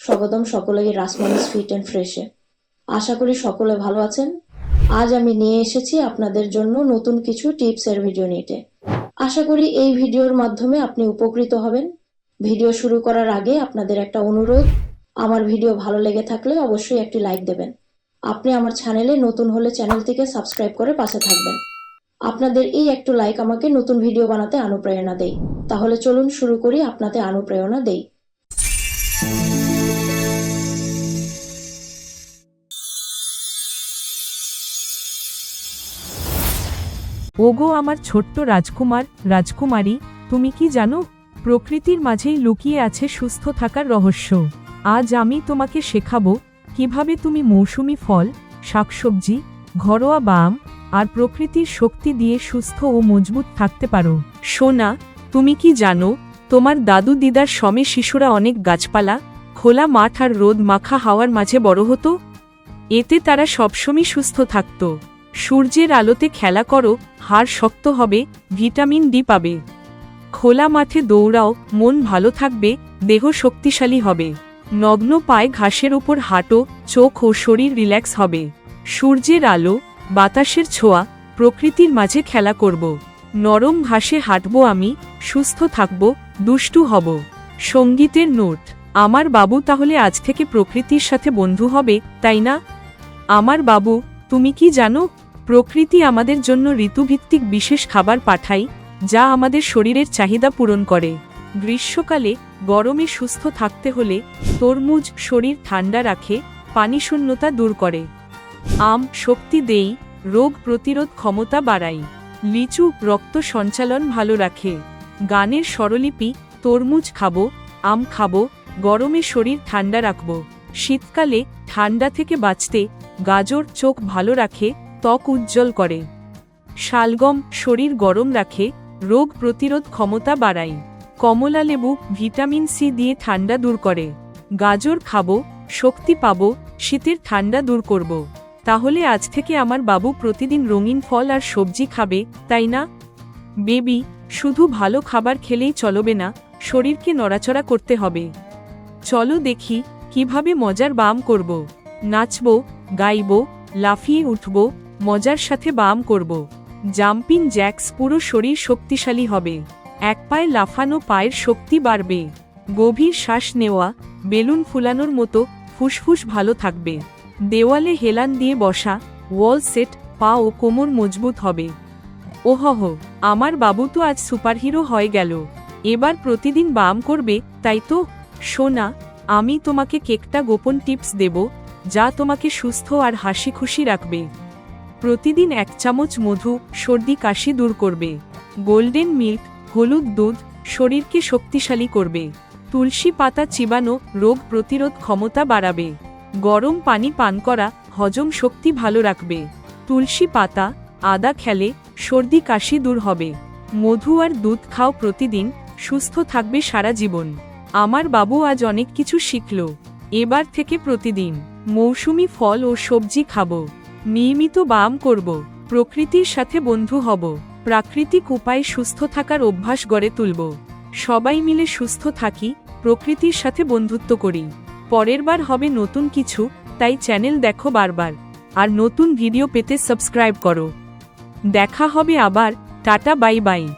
স্বাগতম সকলেই রাসমানিস fit and ফ্রেশে আশা করি সকলে ভালো আছেন। আজ আমি নিয়ে এসেছি আপনাদের জন্য নতুন কিছু টিপসের ভিডিও নিতে আশা করি এই ভিডিওর মাধ্যমে আপনি উপকৃত হবেন। ভিডিও শুরু করার আগে আপনাদের একটা অনুরোধ। আমার ভিডিও ভালো লেগে থাকলে অবশ্যই একটি লাইক দেবেন। আপনি আমার চ্যানেলে নতুন হলে চ্যানেলটিকে সাবস্ক্রাইব করে পাশে থাকবেন। আপনাদের এই একটু লাইক আমাকে নতুন ভিডিও বানাতে অনুপ্রেরণা দেয়। তাহলে চলুন শুরু করি আপনাদের অনুপ্রেরণা দেই। ওগো আমার ছোট্ট রাজকুমার, রাজকুমারী, তুমি কি জানো? প্রকৃতির মাঝেই লুকিয়ে আছে সুস্থ থাকার রহস্য। আজ আমি তোমাকে শেখাবো, কীভাবে তুমি মৌসুমি ফল, শাকসবজি, ঘরোয়া বাম, আর প্রকৃতির শক্তি দিয়ে সুস্থ ও মজবুত থাকতে পারো। সোনা, তুমি কি জানো, তোমার দাদু দিদার সমে শিশুরা অনেক গাছপালা, খোলা মাঠ আর রোদ মাখা হাওয়ার মাঝে বড় হতো? এতে তারা সবসময় সুস্থ থাকত। সূর্যের আলোতে খেলা করো হাড় শক্ত হবে, ভিটামিন ডি পাবে। খোলা মাঠে দৌড়াও, মন ভালো থাকবে, দেহ শক্তিশালী হবে। নগ্ন পায়ে ঘাসের ওপর হাঁটো, চোখ ও শরীর রিল্যাক্স হবে। সূর্যের আলো, বাতাসের ছোঁয়া, প্রকৃতির মাঝে খেলা করব। নরম ঘাসে হাঁটব আমি, সুস্থ থাকব, দুষ্টু হব। সঙ্গীতের নোট, আমার বাবু তাহলে আজ থেকে প্রকৃতির সাথে বন্ধু হবে, তাই না? আমার বাবু, তুমি কি জানো? প্রকৃতি আমাদের জন্য ঋতুভিত্তিক বিশেষ খাবার পাঠায়, যা আমাদের শরীরের চাহিদা পূরণ করে। গ্রীষ্মকালে গরমে সুস্থ থাকতে হলে তরমুজ শরীর ঠান্ডা রাখে, পানি শূন্যতা দূর করে। আম শক্তি দেই, রোগ প্রতিরোধ ক্ষমতা বাড়ায়। লিচু রক্ত সঞ্চালন ভালো রাখে। গানের স্বরলিপি, তরমুজ খাব, আম খাব, গরমে শরীর ঠান্ডা রাখব। শীতকালে ঠান্ডা থেকে বাঁচতে গাজর চোখ ভালো রাখে ত্বক উজ্জ্বল করে। শালগম শরীর গরম রাখে, রোগ প্রতিরোধ ক্ষমতা বাড়ায়। কমলা লেবু, ভিটামিন সি দিয়ে ঠান্ডা দূর করে। গাজর খাব, শক্তি পাবো, শীতের ঠান্ডা দূর করব। তাহলে আজ থেকে আমার বাবু প্রতিদিন রঙিন ফল আর সবজি খাবে, তাই না? বেবি, শুধু ভালো খাবার খেলেই চলবে না, শরীরকে নড়াচড়া করতে হবে। চলো দেখি, কীভাবে মজার বাম করব। নাচব, গাইব, লাফিয়ে উঠব মজার সাথে বাম করব। জাম্পিং জ্যাক্স পুরো শরীর শক্তিশালী হবে। এক পায়ে লাফানো পায়ের শক্তি বাড়বে। গভীর শ্বাস নেওয়া, বেলুন ফুলানোর মতো ফুসফুস ভালো থাকবে। দেওয়ালে হেলান দিয়ে বসা, ওয়াল সেট, পা ও কোমর মজবুত হবে। ওহহ আমার বাবু তো আজ সুপারহিরো হয়ে গেল। এবার প্রতিদিন বাম করবে, তাই তো? সোনা, আমি তোমাকে কেকটা গোপন টিপস দেব, যা তোমাকে সুস্থ আর হাসি খুশি রাখবে। প্রতিদিন এক চামচ মধু, সর্দি কাশি দূর করবে। গোল্ডেন মিল্ক, হলুদ দুধ, শরীরকে শক্তিশালী করবে। তুলসী পাতা চিবানো রোগ প্রতিরোধ ক্ষমতা বাড়াবে। গরম পানি পান করা, হজম শক্তি ভালো রাখবে। তুলসী পাতা, আদা খেলে সর্দি কাশি দূর হবে। মধু আর দুধ খাও প্রতিদিন, সুস্থ থাকবে সারা জীবন। আমার বাবু আজ অনেক কিছু শিখল। এবার থেকে প্রতিদিন মৌসুমি ফল ও সবজি খাব। নিয়মিত বাম করব, প্রকৃতির সাথে বন্ধু হব, প্রাকৃতিক উপায়ে সুস্থ থাকার অভ্যাস গড়ে তুলব। সবাই মিলে সুস্থ থাকি, প্রকৃতির সাথে বন্ধুত্ব করি। পরের বার হবে নতুন কিছু, তাই চ্যানেল দেখো বারবার। আর নতুন ভিডিও পেতে সাবস্ক্রাইব করো। দেখা হবে আবার, টাটা, বাই বাই।